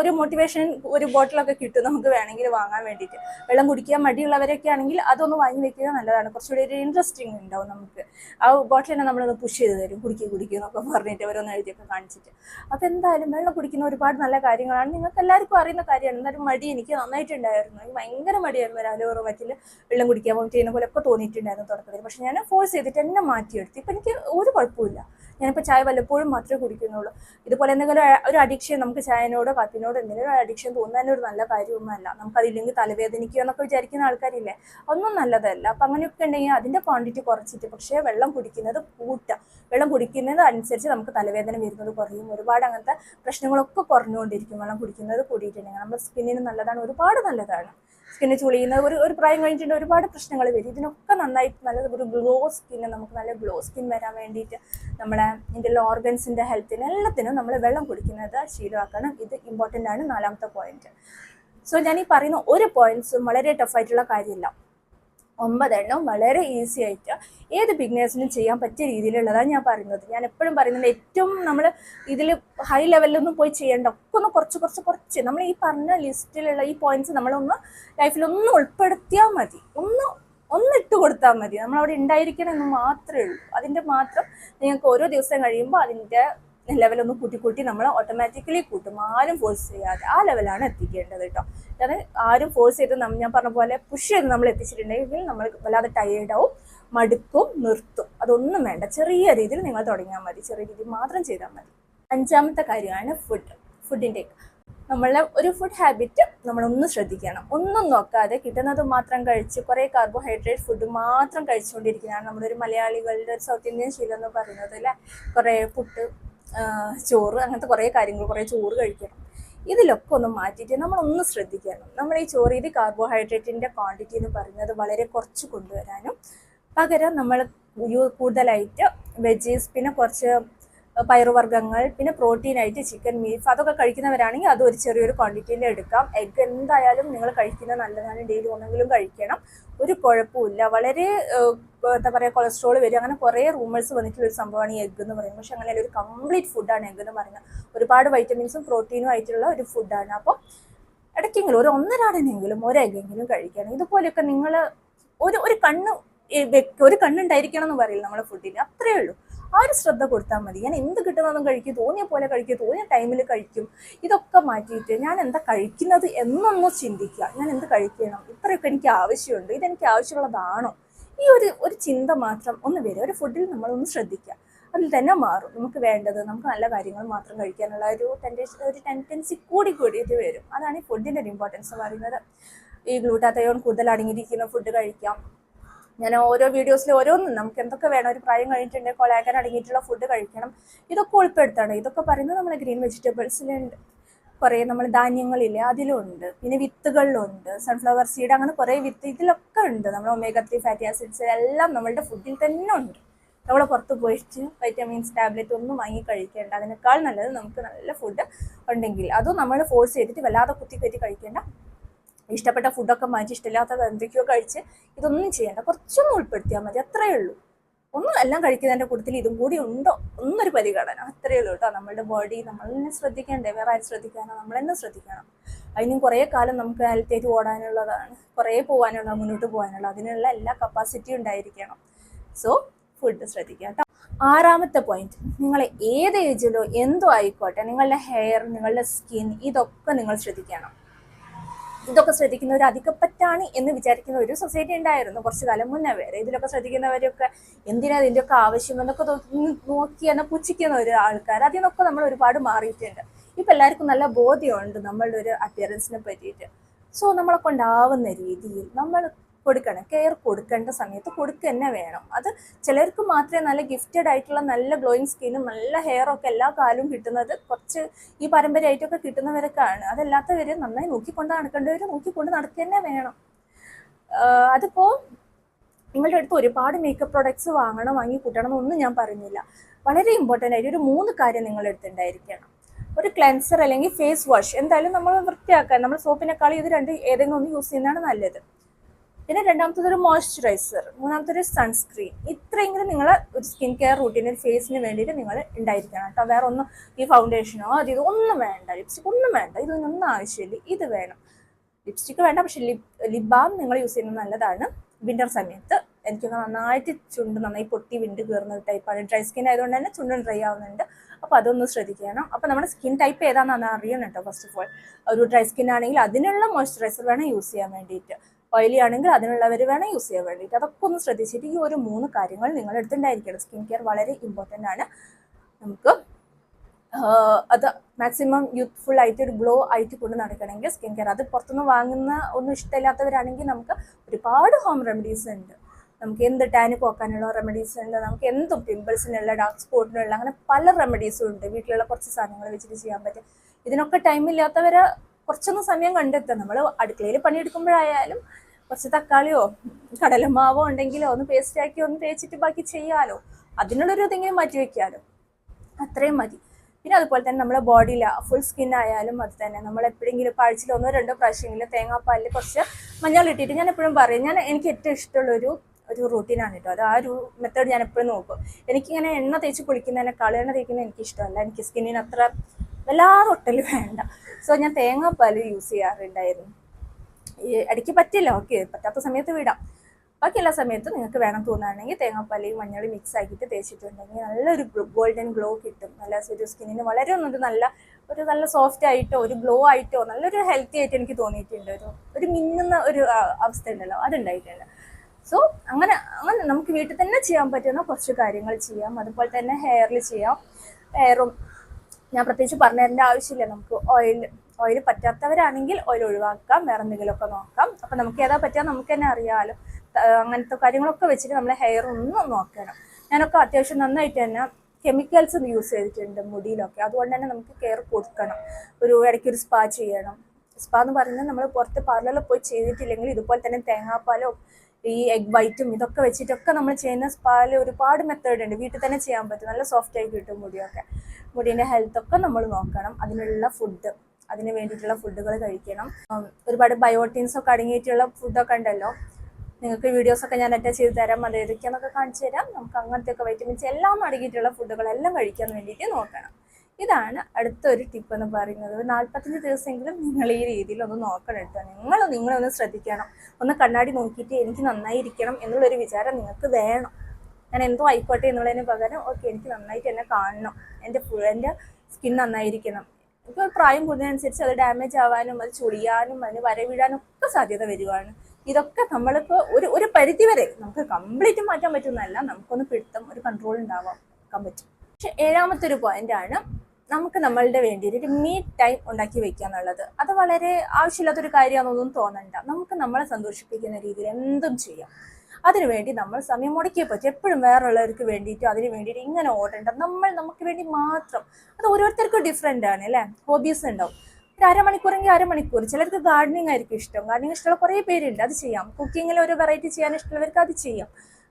ഒരു മോട്ടിവേഷൻ ഒരു ബോട്ടിലൊക്കെ കിട്ടും നമുക്ക് വേണമെങ്കിൽ വാങ്ങാൻ വേണ്ടിയിട്ട്. വെള്ളം കുടിക്കാൻ മടിയുള്ളവരൊക്കെ ആണെങ്കിൽ അതൊന്ന് വാങ്ങി വെക്കുക നല്ലതാണ്. കുറച്ചുകൂടി ഒരു ഇൻട്രസ്റ്റിംഗ് ഉണ്ടാവും നമുക്ക്. ആ ബോട്ടിൽ തന്നെ നമ്മളൊന്ന് പുഷ് ചെയ്ത് തരും. കുടിക്കുക കുടിക്കുക എന്നൊക്കെ പറഞ്ഞിട്ട് അവരൊന്ന് എഴുതിയൊക്കെ കാണിച്ചിട്ട്. അപ്പോൾ എന്തായാലും വെള്ളം കുടിക്കുന്ന ഒരുപാട് നല്ല കാര്യങ്ങളാണ്. നിങ്ങൾക്ക് എല്ലാവർക്കും അറിയുന്ന കാര്യമാണ്. എന്നാലും മടി എനിക്ക് നന്നായിട്ടുണ്ടായിരുന്നു. എനിക്ക് ഭയങ്കര മടിയായിരുന്നു രാവിലെ വെറും വറ്റിൽ വെള്ളം കുടിക്കാൻ പോകും ചെയ്യുന്ന പോലെ ഒക്കെ തോന്നിയിട്ടുണ്ടായിരുന്നു തുടക്കത്തിൽ പക്ഷെ ഞാൻ ഫോഴ്സ് ചെയ്തിട്ട് എന്നെ മാറ്റിയെടുത്തു. ഇപ്പം എനിക്ക് ഒരു കുഴപ്പമില്ല ഞാനിപ്പോൾ ചായ വല്ലപ്പോഴും മാത്രമേ കുടിക്കുന്നുള്ളൂ. ഇതുപോലെ എന്തെങ്കിലും ഒരു അഡിക്ഷൻ നമുക്ക് ചായനോടോ കാപ്പിനോടോ എന്തെങ്കിലും അഡിക്ഷൻ തോന്നുന്നതിന് ഒരു നല്ല കാര്യമൊന്നുമല്ല നമുക്കതില്ലെങ്കിൽ തലവേദനിക്കുക എന്നൊക്കെ വിചാരിക്കുന്ന ആൾക്കാരില്ലേ? ഒന്നും നല്ലതല്ല. അപ്പം അങ്ങനെയൊക്കെ ഉണ്ടെങ്കിൽ അതിന്റെ ക്വാണ്ടിറ്റി കുറച്ചിട്ട് പക്ഷേ വെള്ളം കുടിക്കുന്നത് കൂട്ടുക. വെള്ളം കുടിക്കുന്നത് അനുസരിച്ച് നമുക്ക് തലവേദന വരുന്നത് കുറയും. ഒരുപാട് അങ്ങനത്തെ പ്രശ്നങ്ങളൊക്കെ കുറഞ്ഞുകൊണ്ടിരിക്കും വെള്ളം കുടിക്കുന്നത് കൂടിയിട്ടുണ്ടെങ്കിൽ. നമ്മുടെ സ്കിന്നിന് നല്ലതാണ്. ഒരുപാട് നല്ലതാണ്. സ്കിന്ന് ചുളിയുന്ന ഒരു ഒരു പ്രായം കഴിഞ്ഞിട്ടുണ്ട് ഒരുപാട് പ്രശ്നങ്ങൾ വരും. ഇതിനൊക്കെ നന്നായിട്ട് നല്ല ഒരു ഗ്ലോ സ്കിന്ന് നമുക്ക് നല്ല ഗ്ലോ സ്കിൻ വരാൻ വേണ്ടിയിട്ട് നമ്മുടെ ഇതിന്റെ ഓർഗൻസിന്റെ ഹെൽത്തിന് എല്ലാത്തിനും നമ്മൾ വെള്ളം കുടിക്കുന്നത് ശീലമാക്കണം. ഇത് ഇമ്പോർട്ടന്റ് ആണ്. നാലാമത്തെ പോയിന്റ് സോ ഞാൻ ഈ പറയുന്ന ഒരു പോയിന്റ്സും വളരെ ടഫായിട്ടുള്ള കാര്യമില്ല. ഒമ്പതെണ്ണം വളരെ ഈസി ആയിട്ട് ഏത് ബിഗ്നേഴ്സിനും ചെയ്യാൻ പറ്റിയ രീതിയിലുള്ളതാണ് ഞാൻ പറയുന്നത്. ഞാൻ എപ്പോഴും പറയുന്നത് ഏറ്റവും നമ്മൾ ഇതിൽ ഹൈ ലെവലിലൊന്നും പോയി ചെയ്യേണ്ട ഒക്കെ ഒന്ന് കുറച്ച് കുറച്ച് കുറച്ച്. നമ്മൾ ഈ പറഞ്ഞ ലിസ്റ്റിലുള്ള ഈ പോയിന്റ്സ് നമ്മളൊന്ന് ലൈഫിലൊന്ന് ഉൾപ്പെടുത്തിയാൽ മതി. ഒന്ന് ഒന്ന് ഇട്ട് കൊടുത്താൽ മതി. നമ്മൾ അവിടെ ഉണ്ടായിരിക്കണം എന്ന് മാത്രമേ ഉള്ളൂ. അതിന്റെ മാത്രം നിങ്ങൾക്ക് ഓരോ ദിവസം കഴിയുമ്പോൾ അതിന്റെ ലെവലൊന്ന് കൂട്ടി കൂട്ടി നമ്മൾ ഓട്ടോമാറ്റിക്കലി കൂട്ടും. ആരും ഫോഴ്സ് ചെയ്യാതെ ആ ലെവലാണ് എത്തിക്കേണ്ടത് കേട്ടോ അതായത് ആരും ഫോഴ്സ് ചെയ്ത് ഞാൻ പറഞ്ഞ പോലെ പുഷ് ചെയ്ത് നമ്മൾ എത്തിച്ചിട്ടുണ്ടെങ്കിൽ നമ്മൾ വല്ലാതെ ടയേർഡാവും മടുക്കും നിർത്തും. അതൊന്നും വേണ്ട. ചെറിയ രീതിയിൽ നിങ്ങൾ തുടങ്ങിയാൽ മതി. ചെറിയ രീതിയിൽ മാത്രം ചെയ്താൽ മതി. അഞ്ചാമത്തെ കാര്യമാണ് ഫുഡ് ഫുഡിന്റെ നമ്മളെ ഒരു ഫുഡ് ഹാബിറ്റ് നമ്മളൊന്ന് ശ്രദ്ധിക്കണം. ഒന്നും നോക്കാതെ കിട്ടുന്നത് മാത്രം കഴിച്ച് കുറേ കാർബോഹൈഡ്രേറ്റ് ഫുഡ് മാത്രം കഴിച്ചുകൊണ്ടിരിക്കുന്നതാണ് നമ്മളൊരു മലയാളികളുടെ ഒരു സൗത്ത് ഇന്ത്യൻ ശീലം എന്ന് പറയുന്നത് അല്ലേ? കുറേ പുട്ട് ചോറ് അങ്ങനത്തെ കുറേ കാര്യങ്ങൾ കുറേ ചോറ് കഴിക്കണം. ഇതിലൊക്കെ ഒന്ന് മാറ്റിയിട്ട് നമ്മളൊന്ന് ശ്രദ്ധിക്കണം. നമ്മൾ ഈ ചോറ് ഇത് കാർബോഹൈഡ്രേറ്റിന്റെ ക്വാണ്ടിറ്റി എന്ന് പറയുന്നത് വളരെ കുറച്ച് കൊണ്ടുവരാനും പകരം നമ്മൾ കൂടുതലായിട്ട് വെജീസ് പിന്നെ കുറച്ച് പയറുവർഗങ്ങൾ പിന്നെ പ്രോട്ടീനായിട്ട് ചിക്കൻ ബീഫ് അതൊക്കെ കഴിക്കുന്നവരാണെങ്കിൽ അത് ഒരു ചെറിയൊരു ക്വാണ്ടിറ്റിയിൽ എടുക്കാം. എഗ് എന്തായാലും നിങ്ങൾ കഴിക്കുന്ന നല്ലതാണ്. ഡെയിലി ഒന്നെങ്കിലും കഴിക്കണം. ഒരു കുഴപ്പമില്ല വളരെ എന്താ പറയുക കൊളസ്ട്രോൾ വരും. അങ്ങനെ കുറേ റൂമേഴ്സ് വന്നിട്ടുള്ള ഒരു സംഭവമാണ് ഈ എഗ് എന്ന് പറയുന്നത്. പക്ഷെ അങ്ങനെ ഒരു കംപ്ലീറ്റ് ഫുഡാണ് എഗ് എന്ന് പറയുന്നത്. ഒരുപാട് വൈറ്റമിൻസും പ്രോട്ടീനും ആയിട്ടുള്ള ഒരു ഫുഡാണ് അപ്പോൾ ഇടയ്ക്കെങ്കിലും ഒരു ഒന്നരാടനെങ്കിലും ഒരു എഗ്ഗെങ്കിലും കഴിക്കണം ഇതുപോലെയൊക്കെ നിങ്ങൾ ഒരു ഒരു കണ്ണ് ഒരു കണ്ണുണ്ടായിരിക്കണം എന്ന് പറയില്ല നമ്മളെ ഫുഡിന് അത്രയേ ഉള്ളൂ. ആ ഒരു ശ്രദ്ധ കൊടുത്താൽ മതി. ഞാൻ എന്ത് കിട്ടുന്നതും കഴിക്കും തോന്നിയ പോലെ കഴിക്കും തോന്നിയ ടൈമിൽ കഴിക്കും. ഇതൊക്കെ മാറ്റിയിട്ട് ഞാൻ എന്താ കഴിക്കുന്നത് എന്നൊന്നും ചിന്തിക്കുക. ഞാൻ എന്ത് കഴിക്കണം? ഇത്രയൊക്കെ എനിക്ക് ആവശ്യമുണ്ട്. ഇതെനിക്ക് ആവശ്യമുള്ളതാണോ? ഈ ഒരു ഒരു ചിന്ത മാത്രം ഒന്ന് വരും ഒരു ഫുഡിൽ നമ്മളൊന്ന് ശ്രദ്ധിക്കുക. അതിൽ തന്നെ മാറും. നമുക്ക് വേണ്ടത് നമുക്ക് നല്ല കാര്യങ്ങൾ മാത്രം കഴിക്കാനുള്ള ഒരു ടെൻഡൻസി ഒരു ടെൻഡൻസി കൂടി കൂടിയിട്ട് വരും. അതാണ് ഈ ഫുഡിന്റെ ഒരു ഇമ്പോർട്ടൻസ് എന്ന് പറയുന്നത്. ഈ ഗ്ലൂട്ടാത്തയോൺ കൂടുതൽ അടങ്ങിയിരിക്കുന്ന ഫുഡ് കഴിക്കാം. ഞാൻ ഓരോ വീഡിയോസിൽ ഓരോന്നും നമുക്ക് എന്തൊക്കെ വേണം? ഒരു പ്രായം കഴിഞ്ഞിട്ടുണ്ടെങ്കിൽ കൊളയാക്കാൻ അടങ്ങിയിട്ടുള്ള ഫുഡ് കഴിക്കണം. ഇതൊക്കെ ഉൾപ്പെടുത്തണം. ഇതൊക്കെ പറയുന്നത് നമ്മൾ ഗ്രീൻ വെജിറ്റബിൾസിലുണ്ട് കുറേ നമ്മൾ ധാന്യങ്ങളില്ലേ അതിലുണ്ട്. പിന്നെ വിത്തുകളിലുണ്ട്. സൺഫ്ലവർ സീഡ് അങ്ങനെ കുറേ വിത്ത് ഇതിലൊക്കെ ഉണ്ട്. നമ്മൾ ഒമേഗ ത്രീ ഫാറ്റി ആസിഡ്സ് എല്ലാം നമ്മളുടെ ഫുഡിൽ തന്നെ ഉണ്ട്. നമ്മൾ പുറത്ത് പോയിട്ട് വൈറ്റമിൻസ് ടാബ്ലറ്റ് ഒന്നും വാങ്ങി കഴിക്കേണ്ട. അതിനേക്കാൾ നല്ലത് നമുക്ക് നല്ല ഫുഡ് ഉണ്ടെങ്കിൽ. അതും നമ്മൾ ഫോഴ്സ് ചെയ്തിട്ട് വല്ലാതെ കുത്തി കയറ്റി കഴിക്കേണ്ട. ഇഷ്ടപ്പെട്ട ഫുഡൊക്കെ മാറ്റി ഇഷ്ടമില്ലാത്ത എന്തൊക്കെയോ കഴിച്ച് ഇതൊന്നും ചെയ്യേണ്ട. കുറച്ചൊന്നും ഉൾപ്പെടുത്തിയാൽ മതി. അത്രയേ ഉള്ളൂ. ഒന്നും എല്ലാം കഴിക്കുന്നതിന്റെ കൂട്ടത്തിൽ ഇതും കൂടി ഉണ്ടോ? ഒന്നൊരു പരിഗണന. അത്രയേ ഉള്ളൂ കേട്ടോ. നമ്മളുടെ ബോഡി നമ്മൾ തന്നെ ശ്രദ്ധിക്കണ്ടേ? വേറെ ആരും ശ്രദ്ധിക്കാനോ? നമ്മൾ തന്നെ ശ്രദ്ധിക്കണം. അതിനും കുറേ കാലം നമുക്ക് ഹെൽത്തേക്ക് ഓടാനുള്ളതാണ്. കുറേ പോകാനുള്ള മുന്നോട്ട് പോകാനുള്ള അതിനുള്ള എല്ലാ കപ്പാസിറ്റിയും ഉണ്ടായിരിക്കണം. സോ ഫുഡ് ശ്രദ്ധിക്കുക കേട്ടോ. ആറാമത്തെ പോയിന്റ് നിങ്ങൾ ഏത് ഏജിലോ എന്തോ ആയിക്കോട്ടെ നിങ്ങളുടെ ഹെയർ നിങ്ങളുടെ സ്കിൻ ഇതൊക്കെ നിങ്ങൾ ശ്രദ്ധിക്കണം. ഇതൊക്കെ ശ്രദ്ധിക്കുന്നവർ അധികപ്പറ്റാണ് എന്ന് വിചാരിക്കുന്ന ഒരു സൊസൈറ്റി ഉണ്ടായിരുന്നു. കുറച്ചു കാലം മുന്നേ വരെ ഇതിലൊക്കെ ശ്രദ്ധിക്കുന്നവരൊക്കെ എന്തിനാ ഇതിന്റെയൊക്കെ ആവശ്യം എന്നൊക്കെ നോക്കി എന്നെ പുച്ഛിക്കുന്ന ഒരു ആൾക്കാർ അതിൽ നിന്നൊക്കെ നമ്മൾ ഒരുപാട് മാറിയിട്ടുണ്ട്. ഇപ്പം എല്ലാവർക്കും നല്ല ബോധ്യമുണ്ട് നമ്മളുടെ ഒരു അപ്പിയറൻസിനെ പറ്റിയിട്ട്. സോ നമ്മളെ കൊണ്ടാവുന്ന രീതിയിൽ നമ്മൾ കൊടുക്കണം. കെയർ കൊടുക്കേണ്ട സമയത്ത് കൊടുക്കുക തന്നെ വേണം. അത് ചിലർക്ക് മാത്രമേ നല്ല ഗിഫ്റ്റഡ് ആയിട്ടുള്ള നല്ല ഗ്ലോയിങ് സ്കിന്നും നല്ല ഹെയറും ഒക്കെ എല്ലാ കാലവും കിട്ടുന്നത് കുറച്ച് ഈ പാരമ്പര്യമായിട്ടൊക്കെ കിട്ടുന്നവരൊക്കെയാണ്. അതല്ലാത്തവർ നന്നായി നോക്കിക്കൊണ്ട് നടക്കേണ്ടവർ നോക്കിക്കൊണ്ട് നടക്കുക തന്നെ വേണം. അതിപ്പോൾ അതിപ്പോ നിങ്ങളുടെ അടുത്ത് ഒരുപാട് മേക്കപ്പ് പ്രോഡക്ട്സ് വാങ്ങണം വാങ്ങി കൂട്ടണം എന്നൊന്നും ഞാൻ പറയുന്നില്ല വളരെ ഇമ്പോർട്ടന്റ് ആയിട്ട് ഒരു മൂന്ന് കാര്യം നിങ്ങളുടെ അടുത്ത് ഉണ്ടായിരിക്കണം. ഒരു ക്ലെൻസർ അല്ലെങ്കിൽ ഫേസ് വാഷ് എന്തായാലും നമ്മൾ വൃത്തിയാക്കാൻ നമ്മൾ സോപ്പിനെക്കാളും ഇത് രണ്ട് ഏതെങ്കിലും ഒന്ന് യൂസ് ചെയ്യുന്നതാണ് നല്ലത്. പിന്നെ രണ്ടാമത്തത് ഒരു മോയ്സ്ചറൈസർ മൂന്നാമത്തെ ഒരു സൺസ്ക്രീൻ. ഇത്രയെങ്കിലും നിങ്ങൾ ഒരു സ്കിൻ കെയർ റൂട്ടീനിൽ ഫേസിന് വേണ്ടിയിട്ട് നിങ്ങൾ ഉണ്ടായിരിക്കണം കേട്ടോ. വേറെ ഒന്നും ഈ ഫൗണ്ടേഷനോ അത് ഇത് ഒന്നും വേണ്ട. ലിപ്സ്റ്റിക് ഒന്നും വേണ്ട. ഇതൊന്നും ആവശ്യമില്ല. ഇത് വേണം. ലിപ്സ്റ്റിക് വേണ്ട. പക്ഷെ ലിപ് ബാം നിങ്ങൾ യൂസ് ചെയ്യുന്നത് നല്ലതാണ്. വിന്റർ സമയത്ത്. എനിക്ക് നന്നായിട്ട് ചുണ്ട് നന്നായി പൊട്ടി വിണ്ട് കയറുന്ന ടൈപ്പാണ് ഡ്രൈ സ്കിൻ ആയതുകൊണ്ട് തന്നെ ചുണ്ടും ഡ്രൈ ആവുന്നുണ്ട്. അപ്പോൾ അതൊന്ന് ശ്രദ്ധിക്കണം. അപ്പോൾ നമ്മുടെ സ്കിൻ ടൈപ്പ് ഏതാണെന്ന് അറിയണം കേട്ടോ ഫസ്റ്റ് ഓഫ് ഓൾ ഒരു ഡ്രൈ സ്കിൻ ആണെങ്കിൽ അതിനുള്ള മോയ്സ്ചറൈസർ വേണം യൂസ് ചെയ്യാൻ വേണ്ടിയിട്ട്. ഓയിലി ആണെങ്കിൽ അതിനുള്ളവർ വേണം യൂസ് ചെയ്യാൻ വേണ്ടിയിട്ട്. അതൊക്കെ ഒന്ന് ശ്രദ്ധിച്ചിട്ട് ഈ ഒരു മൂന്ന് കാര്യങ്ങൾ നിങ്ങൾ എടുത്തിട്ടുണ്ടായിരിക്കണം സ്കിൻ കെയർ വളരെ ഇമ്പോർട്ടന്റ് ആണ്. നമുക്ക് അത് മാക്സിമം യൂത്ത്ഫുൾ ആയിട്ട് ഒരു ഗ്ലോ ആയിട്ട് കൊണ്ട് നടക്കണമെങ്കിൽ സ്കിൻ കെയർ. അത് പുറത്തുനിന്ന് വാങ്ങുന്ന ഒന്നും ഇഷ്ടമില്ലാത്തവരാണെങ്കിൽ നമുക്ക് ഒരുപാട് ഹോം റെമഡീസ് ഉണ്ട്. നമുക്ക് എന്ത് ടാന് പോക്കാനുള്ള റെമഡീസ് ഉണ്ട്. നമുക്ക് എന്തും പിമ്പിൾസിനുള്ള ഡാർക്ക് സ്പോട്ടിനുള്ള അങ്ങനെ പല റെമഡീസും ഉണ്ട്. വീട്ടിലുള്ള കുറച്ച് സാധനങ്ങൾ വെച്ചിട്ട് ചെയ്യാൻ പറ്റും. ഇതിനൊക്കെ ടൈമില്ലാത്തവരെ കുറച്ചൊന്ന് സമയം കണ്ടെത്തുക. നമ്മൾ അടുക്കളയിൽ പണിയെടുക്കുമ്പോഴായാലും കുറച്ച് തക്കാളിയോ കടലമാവോ ഉണ്ടെങ്കിലോ ഒന്ന് പേസ്റ്റ് ആക്കി ഒന്ന് തേച്ചിട്ട് ബാക്കി ചെയ്യാലോ. അതിനുള്ളൊരു ഇതെങ്കിലും മാറ്റി വെക്കാലോ. അത്രയും മതി. പിന്നെ അതുപോലെ തന്നെ നമ്മുടെ ബോഡിയിൽ ഫുൾ സ്കിൻ ആയാലും അത് തന്നെ. നമ്മൾ എപ്പോഴെങ്കിലും ഇപ്പോൾ ആഴ്ചയിൽ ഒന്നോ രണ്ടോ പ്രാവശ്യമെങ്കിലും തേങ്ങാപ്പാലിൽ കുറച്ച് മഞ്ഞൾ ഇട്ടിട്ട് ഞാൻ എപ്പോഴും പറയും ഞാൻ എനിക്ക് ഏറ്റവും ഇഷ്ടമുള്ളൊരു ഒരു റൂട്ടീനാണ് കേട്ടോ. അത് ആ ഒരു മെത്തേഡ് ഞാൻ എപ്പോഴും നോക്കും. എനിക്കിങ്ങനെ എണ്ണ തേച്ച് കുളിക്കുന്നതിനേക്കാൾ എണ്ണ തേക്കുന്നത് എനിക്ക് ഇഷ്ടമല്ല. എനിക്ക് സ്കിന്നിന് അത്ര വല്ലാതെ ഒട്ടൽ വേണ്ട. സോ ഞാൻ തേങ്ങാപ്പാൽ യൂസ് ചെയ്യാറുണ്ടായിരുന്നു. ഇടയ്ക്ക് പറ്റില്ല. ഓക്കെ പറ്റാത്ത സമയത്ത് വിടാം. ബാക്കി എല്ലാ സമയത്തും നിങ്ങൾക്ക് വേണം തോന്നുകയാണെങ്കിൽ തേങ്ങാപ്പാലയും മഞ്ഞളും മിക്സ് ആക്കിയിട്ട് തേച്ചിട്ടുണ്ടെങ്കിൽ നല്ലൊരു ഗോൾഡൻ ഗ്ലോ കിട്ടും. നല്ല ഒരു സ്കിന്നിന് വളരെ ഒന്നൊരു നല്ല ഒരു നല്ല സോഫ്റ്റ് ആയിട്ടോ ഒരു ഗ്ലോ ആയിട്ടോ നല്ലൊരു ഹെൽത്തി ആയിട്ട് എനിക്ക് തോന്നിയിട്ടുണ്ട്. ഒരു ഒരു മിന്നുന്ന ഒരു അവസ്ഥ ഉണ്ടല്ലോ അതുണ്ടായിട്ടുണ്ട്. സോ അങ്ങനെ അങ്ങനെ നമുക്ക് വീട്ടിൽ തന്നെ ചെയ്യാൻ പറ്റുന്ന കുറച്ച് കാര്യങ്ങൾ ചെയ്യാം. അതുപോലെ തന്നെ ഹെയറിൽ ചെയ്യാം. ഹെയറും ഞാൻ പ്രത്യേകിച്ച് പറഞ്ഞു തരേണ്ട ആവശ്യമില്ല. നമുക്ക് ഓയിൽ ഓയിൽ പറ്റാത്തവരാണെങ്കിൽ ഓയിൽ ഒഴിവാക്കാം വേറെ എന്തെങ്കിലുമൊക്കെ നോക്കാം. അപ്പം നമുക്ക് ഏതാ പറ്റുക നമുക്ക് തന്നെ അറിയാമല്ലോ അങ്ങനത്തെ കാര്യങ്ങളൊക്കെ വെച്ചിട്ട് നമ്മളെ ഹെയർ ഒന്ന് നോക്കണം. ഞാനൊക്കെ അത്യാവശ്യം നന്നായിട്ട് തന്നെ കെമിക്കൽസ് യൂസ് ചെയ്തിട്ടുണ്ട് മുടിയിലൊക്കെ. അതുകൊണ്ട് തന്നെ നമുക്ക് കെയർ കൊടുക്കണം. ഒരു ഇടയ്ക്ക് ഒരു സ്പാ ചെയ്യണം. സ്പാ എന്ന് പറയുന്നത് നമ്മൾ പുറത്ത് പാർലറിൽ പോയി ചെയ്തിട്ടില്ലെങ്കിൽ ഇതുപോലെ തന്നെ തേങ്ങാപ്പാലോ ഈ എഗ് വൈറ്റും ഇതൊക്കെ വെച്ചിട്ടൊക്കെ നമ്മൾ ചെയ്യുന്ന സ്പായിൽ ഒരുപാട് മെത്തേഡ് ഉണ്ട്. വീട്ടിൽ തന്നെ ചെയ്യാൻ പറ്റും. നല്ല സോഫ്റ്റ് ആയി കിട്ടും മുടിയൊക്കെ. മുടീന്റെ ഹെൽത്തൊക്കെ നമ്മൾ നോക്കണം. അതിനുള്ള ഫുഡ് അതിന് വേണ്ടിയിട്ടുള്ള ഫുഡുകൾ കഴിക്കണം. ഒരുപാട് ബയോട്ടീൻസ് ഒക്കെ അടങ്ങിയിട്ടുള്ള ഫുഡൊക്കെ ഉണ്ടല്ലോ. നിങ്ങൾക്ക് വീഡിയോസ് ഒക്കെ ഞാൻ അറ്റാച്ച് ചെയ്ത് തരാം. അത് ഏതൊക്കെയാണെന്നൊക്കെ കാണിച്ചു തരാം. നമുക്ക് അങ്ങനത്തെ ഒക്കെ വൈറ്റമിൻസ് എല്ലാം അടങ്ങിയിട്ടുള്ള ഫുഡുകളെല്ലാം കഴിക്കാൻ വേണ്ടിയിട്ട് നോക്കണം. ഇതാണ് അടുത്തൊരു ടിപ്പ് എന്ന് പറയുന്നത്. ഒരു നാൽപ്പത്തഞ്ച് ദിവസമെങ്കിലും നിങ്ങൾ ഈ രീതിയിൽ ഒന്ന് നോക്കണം കേട്ടോ. നിങ്ങൾ നിങ്ങളൊന്ന് ശ്രദ്ധിക്കണം. ഒന്ന് കണ്ണാടി നോക്കിയിട്ട് എനിക്ക് നന്നായിരിക്കണം എന്നുള്ളൊരു വിചാരം നിങ്ങൾക്ക് വേണം. ഞാൻ എന്തോ ആയിക്കോട്ടെ എന്നുള്ളതിന് പകരം ഓക്കെ എനിക്ക് നന്നായിട്ട് എന്നെ കാണണം. എന്റെ എന്റെ സ്കിൻ നന്നായിരിക്കണം. ഇപ്പോൾ പ്രായം കൂടുന്നതനുസരിച്ച് അത് ഡാമേജ് ആവാനും അത് ചുളിയാനും അതിന് വരവിടാനും ഒക്കെ സാധ്യത വരുവാണ്. ഇതൊക്കെ നമ്മളിപ്പോൾ ഒരു ഒരു പരിധി വരെ നമുക്ക് കംപ്ലീറ്റ് മാറ്റാൻ പറ്റുന്നതല്ല. നമുക്കൊന്ന് പിടുത്തം ഒരു കൺട്രോൾ ഉണ്ടാവാൻ പറ്റും. പക്ഷെ ഏഴാമത്തെ ഒരു പോയിന്റ് ആണ് നമുക്ക് നമ്മളുടെ വേണ്ടി ഒരു മീ ടൈം ഉണ്ടാക്കി വെക്കുക എന്നുള്ളത്. അത് വളരെ ആവശ്യമില്ലാത്തൊരു കാര്യമാണെന്നൊന്നും തോന്നണ്ട. നമുക്ക് നമ്മളെ സന്തോഷിപ്പിക്കുന്ന രീതിയിൽ എന്തും ചെയ്യാം. അതിനുവേണ്ടി നമ്മൾ സമയം മുടക്കിയേ പറ്റും എപ്പോഴും വേറുള്ളവർക്ക് വേണ്ടിയിട്ട് അതിന് വേണ്ടിയിട്ട് ഇങ്ങനെ ഓടേണ്ട നമ്മൾ നമുക്ക് വേണ്ടി മാത്രം. അത് ഓരോരുത്തർക്കും ഡിഫറെന്റ് ആണ് അല്ലേ? ഹോബീസ് ഉണ്ടാവും ഒരു അരമണിക്കൂറെങ്കിൽ അരമണിക്കൂർ. ചിലർക്ക് ഗാർഡനിങ് ആയിരിക്കും ഇഷ്ടം. ഗാർഡനിങ് ഇഷ്ടമുള്ള കുറേ പേരുണ്ട്. അത് ചെയ്യാം. കുക്കിങ്ങിൽ ഒരു വെറൈറ്റി ചെയ്യാൻ ഇഷ്ടമുള്ളവർക്ക് അത് ചെയ്യാം.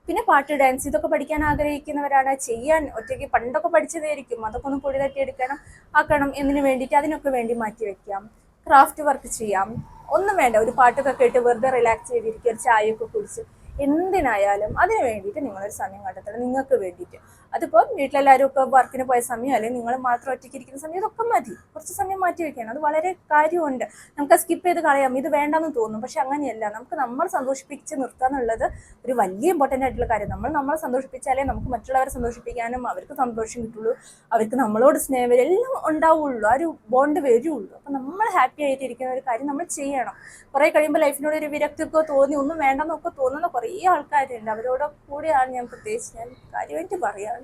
പിന്നെ പാട്ട് ഡാൻസ് ഇതൊക്കെ പഠിക്കാൻ ആഗ്രഹിക്കുന്നവരാണ്. ചെയ്യാൻ ഒറ്റയ്ക്ക് പണ്ടൊക്കെ പഠിച്ചതായിരിക്കും. അതൊക്കെ ഒന്ന് പൊടി തട്ടിയെടുക്കണം ആക്കണം എന്നതിന് വേണ്ടിയിട്ട് അതിനൊക്കെ വേണ്ടി മാറ്റി വെക്കാം. ക്രാഫ്റ്റ് വർക്ക് ചെയ്യാം. ഒന്നും വേണ്ട. ഒരു പാട്ടൊക്കെ കേട്ട് വെറുതെ റിലാക്സ് ചെയ്തിരിക്കുക. ഒരു ചായയൊക്കെ കുടിച്ച് എന്തിനായാലും അതിന് വേണ്ടിയിട്ട് നിങ്ങളൊരു സമയം കണ്ടെത്തണം. നിങ്ങൾക്ക് വേണ്ടിയിട്ട്. അതിപ്പോൾ വീട്ടിലെല്ലാവരും ഒക്കെ വർക്കിന് പോയ സമയം അല്ലെങ്കിൽ നിങ്ങൾ മാത്രം ഒറ്റയ്ക്ക് ഇരിക്കുന്ന സമയം ഇതൊക്കെ മതി. കുറച്ച് സമയം മാറ്റി വെക്കണം. അത് വളരെ കാര്യമുണ്ട്. നമുക്ക് സ്കിപ്പ് ചെയ്ത് കളയാം. ഇത് വേണ്ടെന്ന് തോന്നും. പക്ഷെ അങ്ങനെയല്ല. നമുക്ക് നമ്മൾ സന്തോഷിപ്പിച്ച് നിർത്തുക എന്നുള്ളത് ഒരു വലിയ ഇമ്പോർട്ടന്റ് ആയിട്ടുള്ള കാര്യം. നമ്മൾ നമ്മളെ സന്തോഷിപ്പിച്ചാലേ നമുക്ക് മറ്റുള്ളവരെ സന്തോഷിപ്പിക്കാനും അവർക്ക് സന്തോഷം കിട്ടുള്ളൂ. അവർക്ക് നമ്മളോട് സ്നേഹം എല്ലാം ഉണ്ടാവുള്ളൂ. ആ ഒരു ബോണ്ട് വരുള്ളൂ. അപ്പം നമ്മൾ ഹാപ്പി ആയിട്ട് ഇരിക്കുന്ന ഒരു കാര്യം നമ്മൾ ചെയ്യണം. കുറേ കഴിയുമ്പോൾ ലൈഫിനോട് ഒരു വിരക്തിയൊക്കെ തോന്നി ഒന്നും വേണ്ടെന്നൊക്കെ തോന്നുന്ന കുറേ ആൾക്കാരുണ്ട്. അവരോട് കൂടെയാണ് ഞാൻ പ്രത്യേകിച്ച് ഞാൻ കാര്യമായിട്ട് പറയാണ്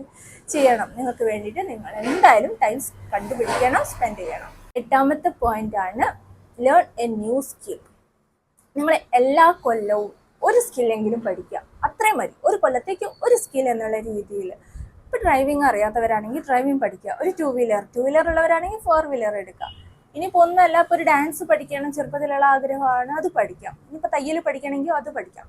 ചെയ്യണം. നിങ്ങൾക്ക് വേണ്ടിയിട്ട് നിങ്ങൾ എന്തായാലും ടൈം കണ്ടുപിടിക്കണം സ്പെൻഡ് ചെയ്യണം. എട്ടാമത്തെ പോയിന്റ് ആണ് ലേൺ എ ന്യൂ സ്കിൽ നിങ്ങൾ എല്ലാ കൊല്ലവും ഒരു സ്കില്ലെങ്കിലും പഠിക്കുക. അത്രയും മതി. ഒരു കൊല്ലത്തേക്ക് ഒരു സ്കിൽ എന്നുള്ള രീതിയിൽ. ഇപ്പോൾ ഡ്രൈവിംഗ് അറിയാത്തവരാണെങ്കിൽ ഡ്രൈവിംഗ് പഠിക്കുക. ഒരു ടു വീലർ ടു വീലർ ഉള്ളവരാണെങ്കിൽ ഫോർ വീലർ എടുക്കുക. ഇനിയിപ്പോൾ ഒന്നല്ല ഇപ്പോൾ ഒരു ഡാൻസ് പഠിക്കണം ചെറുപ്പത്തിലുള്ള ആഗ്രഹമാണ് അത് പഠിക്കാം. ഇനിയിപ്പോൾ തയ്യൽ പഠിക്കണമെങ്കിൽ അത് പഠിക്കാം.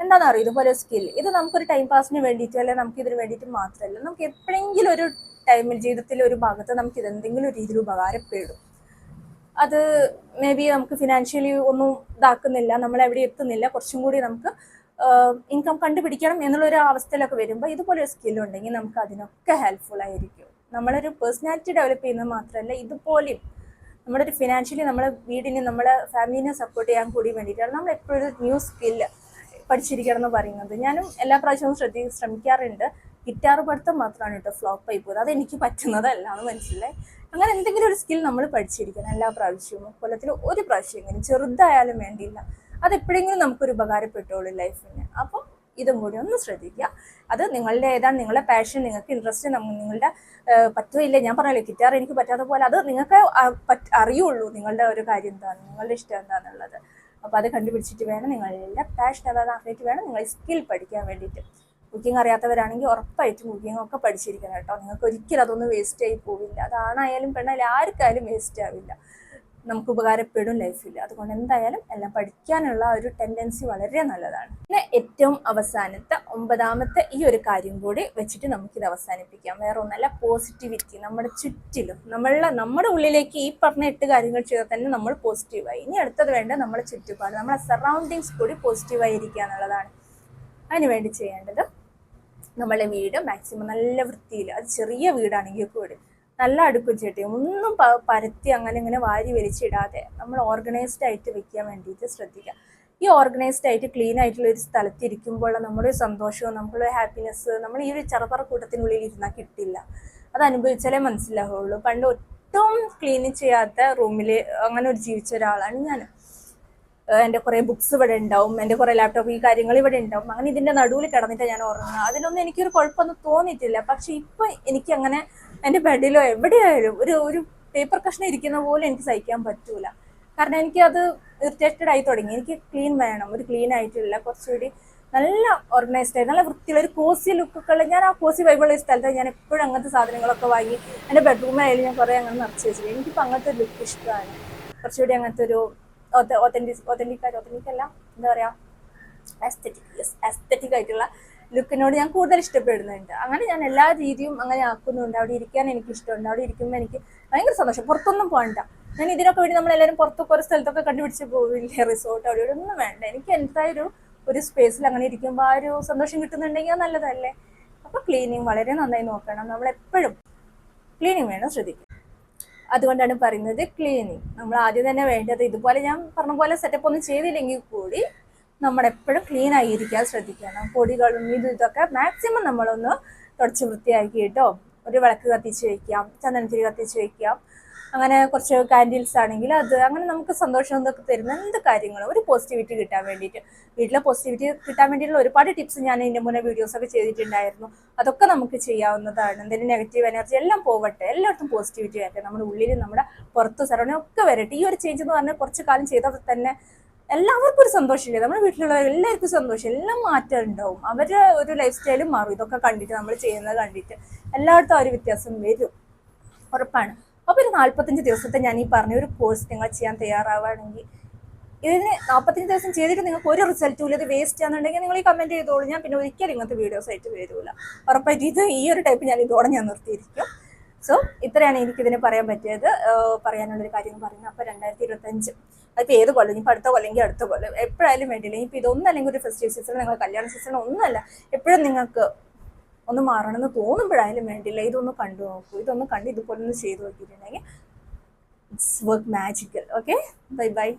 എന്താണെന്ന് അറിയോ? ഇതുപോലെ സ്കിൽ ഇത് നമുക്കൊരു ടൈം പാസിന് വേണ്ടിയിട്ട് അല്ലെങ്കിൽ നമുക്ക് ഇതിന് വേണ്ടിയിട്ട് മാത്രമല്ല നമുക്ക് എപ്പോഴെങ്കിലും ഒരു ടൈമിൽ ജീവിതത്തിലെ ഒരു ഭാഗത്ത് നമുക്ക് ഇത് എന്തെങ്കിലും ഒരു രീതിയിൽ ഉപകാരപ്പെടും. അത് മേ ബി നമുക്ക് ഫിനാൻഷ്യലി ഒന്നും ഇതാക്കുന്നില്ല നമ്മൾ എവിടെ എത്തുന്നില്ല കുറച്ചും കൂടി നമുക്ക് ഇൻകം കണ്ടുപിടിക്കണം എന്നുള്ളൊരു അവസ്ഥയിലൊക്കെ വരുമ്പോൾ ഇതുപോലെ ഒരു സ്കിൽ ഉണ്ടെങ്കിൽ നമുക്ക് അതിനൊക്കെ ഹെൽപ്ഫുൾ ആയിരിക്കും. നമ്മളൊരു പേഴ്സണാലിറ്റി ഡെവലപ്പ് ചെയ്യുന്നത് മാത്രമല്ല ഇതുപോലെയും നമ്മുടെ ഒരു ഫിനാൻഷ്യലി നമ്മളെ വീടിന് നമ്മളെ ഫാമിലിനെ സപ്പോർട്ട് ചെയ്യാൻ കൂടി വേണ്ടിയിട്ടാണ് നമ്മൾ എപ്പോഴും ന്യൂ സ്കില്ല് പഠിച്ചിരിക്കണം എന്ന് പറയുന്നത്. ഞാനും എല്ലാ പ്രാവശ്യവും ശ്രദ്ധി ശ്രമിക്കാറുണ്ട്. ഗിറ്റാർ പഠിത്തം മാത്രമാണ് കേട്ടോ ഫ്ലോപ്പ് ആയി പോയത്. അതെനിക്ക് പറ്റുന്നതല്ല എന്ന് മനസ്സിലായി. അങ്ങനെ എന്തെങ്കിലും ഒരു സ്കിൽ നമ്മൾ പഠിച്ചിരിക്കണം എല്ലാ പ്രാവശ്യവും. കൊല്ലത്തിൽ ഒരു പ്രാവശ്യമെങ്കിലും ചെറുതായാലും വേണ്ടിയില്ല. അതെപ്പോഴെങ്കിലും നമുക്കൊരു ഉപകാരപ്പെട്ടോളൂ ലൈഫിന് അപ്പം ഇതും കൂടി ഒന്ന് ശ്രദ്ധിക്കുക. അത് നിങ്ങളുടെ ഏതാണ് നിങ്ങളുടെ പാഷൻ നിങ്ങൾക്ക് ഇൻട്രസ്റ്റ് നിങ്ങളുടെ പറ്റുമില്ല ഞാൻ പറഞ്ഞല്ലോ ഗിറ്റാർ എനിക്ക് പറ്റാത്ത പോലെ അത് നിങ്ങൾക്ക് അറിയുള്ളൂ നിങ്ങളുടെ ഒരു കാര്യം എന്താണ് നിങ്ങളുടെ ഇഷ്ടം എന്താണെന്നുള്ളത് അപ്പോൾ അത് കണ്ടുപിടിച്ചിട്ട് വേണം നിങ്ങളുടെ പാഷൻ അതായത് ആക്കിയിട്ട് വേണം നിങ്ങൾ സ്കിൽ പഠിക്കാൻ വേണ്ടിയിട്ട്. കുക്കിംഗ് അറിയാത്തവരാണെങ്കിൽ ഉറപ്പായിട്ടും കുക്കിംഗ് ഒക്കെ പഠിച്ചിരിക്കണം കേട്ടോ. നിങ്ങൾക്ക് ഒരിക്കലും അതൊന്നും വേസ്റ്റ് ആയി പോവില്ല. അതാണായാലും പെണ്ണായാലും ആർക്കായാലും വേസ്റ്റ് ആവില്ല. നമുക്ക് ഉപകാരപ്പെടും ലൈഫിൽ അതുകൊണ്ട് എന്തായാലും എല്ലാം പഠിക്കാനുള്ള ഒരു ടെൻഡൻസി വളരെ നല്ലതാണ്. പിന്നെ ഏറ്റവും അവസാനത്തെ ഒമ്പതാമത്തെ ഈ ഒരു കാര്യം കൂടി വെച്ചിട്ട് നമുക്കിത് അവസാനിപ്പിക്കാം. വേറെ ഒന്നല്ല പോസിറ്റിവിറ്റി നമ്മുടെ ചുറ്റിലും നമ്മളെ നമ്മുടെ ഉള്ളിലേക്ക് ഈ പറഞ്ഞ എട്ട് കാര്യങ്ങൾ ചെയ്താൽ തന്നെ നമ്മൾ പോസിറ്റീവായി ഇനി അടുത്തത് വേണ്ട നമ്മുടെ ചുറ്റുപാട് നമ്മുടെ സറൗണ്ടിങ്സ് കൂടി പോസിറ്റീവായി ഇരിക്കുക എന്നുള്ളതാണ്. അതിനുവേണ്ടി ചെയ്യേണ്ടത് നമ്മളെ വീട് മാക്സിമം നല്ല വൃത്തിയിൽ അത് ചെറിയ വീടാണെങ്കിൽ കൂടി നല്ല അടുക്കും ചേട്ടി. ഒന്നും പരത്തി അങ്ങനെ ഇങ്ങനെ വാരി വലിച്ചിടാതെ നമ്മൾ ഓർഗനൈസ്ഡ് ആയിട്ട് വെക്കാൻ വേണ്ടിയിട്ട് ശ്രദ്ധിക്കുക. ഈ ഓർഗനൈസ്ഡ് ആയിട്ട് ക്ലീൻ ആയിട്ടുള്ള ഒരു സ്ഥലത്ത് ഇരിക്കുമ്പോൾ നമ്മുടെ സന്തോഷവും നമ്മുടെ ഹാപ്പിനെസ് നമ്മൾ ഈ ഒരു ചെറുപറ കൂട്ടത്തിനുള്ളിൽ ഇരുന്നാൽ കിട്ടില്ല. അത് അനുഭവിച്ചാലേ മനസ്സിലാവുള്ളൂ. പണ്ട് ഒട്ടും ക്ലീൻ ചെയ്യാത്ത റൂമിൽ അങ്ങനെ ഒരു ജീവിച്ച ഒരാളാണ് ഞാൻ എന്റെ കുറേ ബുക്സ് ഇവിടെ ഉണ്ടാവും എന്റെ കുറേ ലാപ്ടോപ്പ് ഈ കാര്യങ്ങൾ ഇവിടെ ഉണ്ടാവും. അങ്ങനെ ഇതിന്റെ നടുവിൽ കിടന്നിട്ട് ഞാൻ ഉറങ്ങുക അതിനൊന്നും എനിക്കൊരു കുഴപ്പമൊന്നും തോന്നിയിട്ടില്ല. പക്ഷെ ഇപ്പം എനിക്ക് അങ്ങനെ എന്റെ ബെഡിലോ എവിടെയായാലും ഒരു ഒരു പേപ്പർ കഷ്ണം ഇരിക്കുന്ന പോലെ എനിക്ക് സഹിക്കാൻ പറ്റൂല. കാരണം എനിക്ക് അത് ഇറിറ്റേറ്റഡ് ആയി തുടങ്ങി. എനിക്ക് ക്ലീൻ വേണം. ഒരു ക്ലീൻ ആയിട്ടുള്ള കുറച്ചുകൂടി നല്ല ഓർഗനൈസ്ഡ് ആയി നല്ല വൃത്തിയുള്ള ഒരു കോസി ലുക്കൊക്കെ ഞാൻ ആ കോസി വൈബുള്ള ഒരു സ്ഥലത്ത് ഞാൻ എപ്പോഴും അങ്ങനത്തെ സാധനങ്ങളൊക്കെ വാങ്ങി എന്റെ ബെഡ്റൂമായാലും ഞാൻ കുറേ അങ്ങനെ നിറച്ച് വെച്ചിട്ടുണ്ട്. എനിക്കിപ്പോൾ അങ്ങനത്തെ ലുക്ക് ഇഷ്ടമാണ്. കുറച്ചുകൂടി അങ്ങനത്തെ ഒരു ഒത്തന്റിക് ഒത്തന്റിക് ഒത്തന്റിക് അല്ല എന്താ പറയുക അസ്തറ്റിക് അസ്തറ്റിക് ആയിട്ടുള്ള ലുക്കിനോട് ഞാൻ കൂടുതൽ ഇഷ്ടപ്പെടുന്നുണ്ട്. അങ്ങനെ ഞാൻ എല്ലാ രീതിയും അങ്ങനെ ആക്കുന്നുണ്ട്. അവിടെ ഇരിക്കാൻ എനിക്ക് ഇഷ്ടമുണ്ട്. അവിടെ ഇരിക്കുമ്പോൾ എനിക്ക് ഭയങ്കര സന്തോഷം. പുറത്തൊന്നും പോകണ്ട. ഞാൻ ഇതിനൊക്കെ വേണ്ടി നമ്മളെല്ലാവരും പുറത്തൊക്കെ ഒരു സ്ഥലത്തൊക്കെ കണ്ടുപിടിച്ച് പോവില്ലേ? റിസോർട്ട് അവിടെ ഒന്നും വേണ്ട. എനിക്ക് എന്തായാലും ഒരു സ്പേസിൽ അങ്ങനെ ഇരിക്കുമ്പോൾ ആ ഒരു സന്തോഷം കിട്ടുന്നുണ്ടെങ്കിൽ നല്ലതല്ലേ? അപ്പോൾ ക്ലീനിങ് വളരെ നന്നായി നോക്കണം. നമ്മൾ എപ്പോഴും ക്ലീനിങ് വേണം ശ്രദ്ധിക്കുക അതുകൊണ്ടാണ് പറയുന്നത് ക്ലീനിങ് നമ്മൾ ആദ്യം തന്നെ വേണ്ടത് ഇതുപോലെ ഞാൻ പറഞ്ഞ പോലെ സെറ്റപ്പ് ഒന്നും ചെയ്തില്ലെങ്കിൽ കൂടി നമ്മൾ എപ്പോഴും ക്ലീൻ ആയിരിക്കാൻ ശ്രദ്ധിക്കണം. പൊടികളും ഇതും ഇതൊക്കെ മാക്സിമം നമ്മളൊന്ന് തുടച്ച് വൃത്തിയാക്കിയിട്ടോ ഒരു വിളക്ക് കത്തിച്ച് വയ്ക്കാം ചന്ദനത്തിരി കത്തിച്ച് വയ്ക്കാം അങ്ങനെ കുറച്ച് കാൻഡിൽസ് ആണെങ്കിൽ അത് അങ്ങനെ നമുക്ക് സന്തോഷം എന്തൊക്കെ തരുന്ന എന്ത് കാര്യങ്ങളും ഒരു പോസിറ്റിവിറ്റി കിട്ടാൻ വേണ്ടിയിട്ട്. വീട്ടിലെ പോസിറ്റിവിറ്റി കിട്ടാൻ വേണ്ടിയിട്ടുള്ള ഒരുപാട് ടിപ്സ് ഞാൻ ഇതിന്റെ മുന്നേ വീഡിയോസൊക്കെ ചെയ്തിട്ടുണ്ടായിരുന്നു. അതൊക്കെ നമുക്ക് ചെയ്യാവുന്നതാണ്. എന്തെങ്കിലും നെഗറ്റീവ് എനർജി എല്ലാം പോവട്ടെ. എല്ലായിടത്തും പോസിറ്റിവിറ്റി വരട്ടെ. നമ്മുടെ ഉള്ളിൽ നമ്മുടെ പുറത്ത് സറൗണ്ടിങ് ഒക്കെ വരട്ടെ. ഈ ഒരു ചേഞ്ച് എന്ന് പറഞ്ഞാൽ കുറച്ച് കാലം ചെയ്താൽ തന്നെ എല്ലാവർക്കും ഒരു സന്തോഷമില്ലേ? നമ്മുടെ വീട്ടിലുള്ള എല്ലാവർക്കും സന്തോഷം. എല്ലാം മാറ്റം ഉണ്ടാവും. അവരുടെ ഒരു ലൈഫ് സ്റ്റൈലും മാറും. ഇതൊക്കെ കണ്ടിട്ട് നമ്മൾ ചെയ്യുന്നത് കണ്ടിട്ട് എല്ലായിടത്തും ആ ഒരു വ്യത്യാസം വരും. ഉറപ്പാണ്. അപ്പോൾ ഒരു നാൽപ്പത്തഞ്ച് ദിവസത്തെ ഞാൻ ഈ പറഞ്ഞ ഒരു കോഴ്സ് നിങ്ങൾ ചെയ്യാൻ തയ്യാറാവുകയാണെങ്കിൽ ഇതിന് നാൽപ്പത്തഞ്ച് ദിവസം ചെയ്തിട്ട് നിങ്ങൾക്ക് ഒരു റിസൾട്ടും ഇല്ല ഇത് വേസ്റ്റ് ആണെന്നുണ്ടെങ്കിൽ നിങ്ങൾ ഈ കമന്റ് ചെയ്തോളൂ. ഞാൻ പിന്നെ ഒരിക്കലും ഇങ്ങനത്തെ വീഡിയോസ് ആയിട്ട് വരില്ല ഉറപ്പായിട്ട് ഇത് ഈ ഒരു ടൈപ്പ് ഞാൻ ഇതോടെ ഞാൻ നിർത്തിയിരിക്കും. സോ ഇത്രയാണ് എനിക്കിതിന് പറയാൻ പറ്റിയത്. പറയാനുള്ളൊരു കാര്യം പറയുന്നത്. അപ്പോൾ രണ്ടായിരത്തി ഇരുപത്തഞ്ച്. അതിപ്പോൾ ഏത് കൊല്ലം? ഇനിയിപ്പോൾ അടുത്ത കൊല്ലെങ്കിൽ അടുത്ത കൊല്ലം. എപ്പോഴായാലും വേണ്ടിയില്ല. ഇനിയിപ്പോൾ ഇതൊന്നല്ലെങ്കിൽ ഒരു ഫെസ്റ്റീവ് സീസൺ നിങ്ങൾ കല്യാണ സീസൺ ഒന്നുമല്ല എപ്പോഴും നിങ്ങൾക്ക് ഒന്ന് മാറണമെന്ന് തോന്നുമ്പോഴായാലും വേണ്ടില്ല ഇതൊന്ന് കണ്ടു നോക്കൂ. ഇതൊന്ന് കണ്ട് ഇതുപോലെ ഒന്ന് ചെയ്തു നോക്കിയിട്ടുണ്ടെങ്കിൽ it's work magical okay bye bye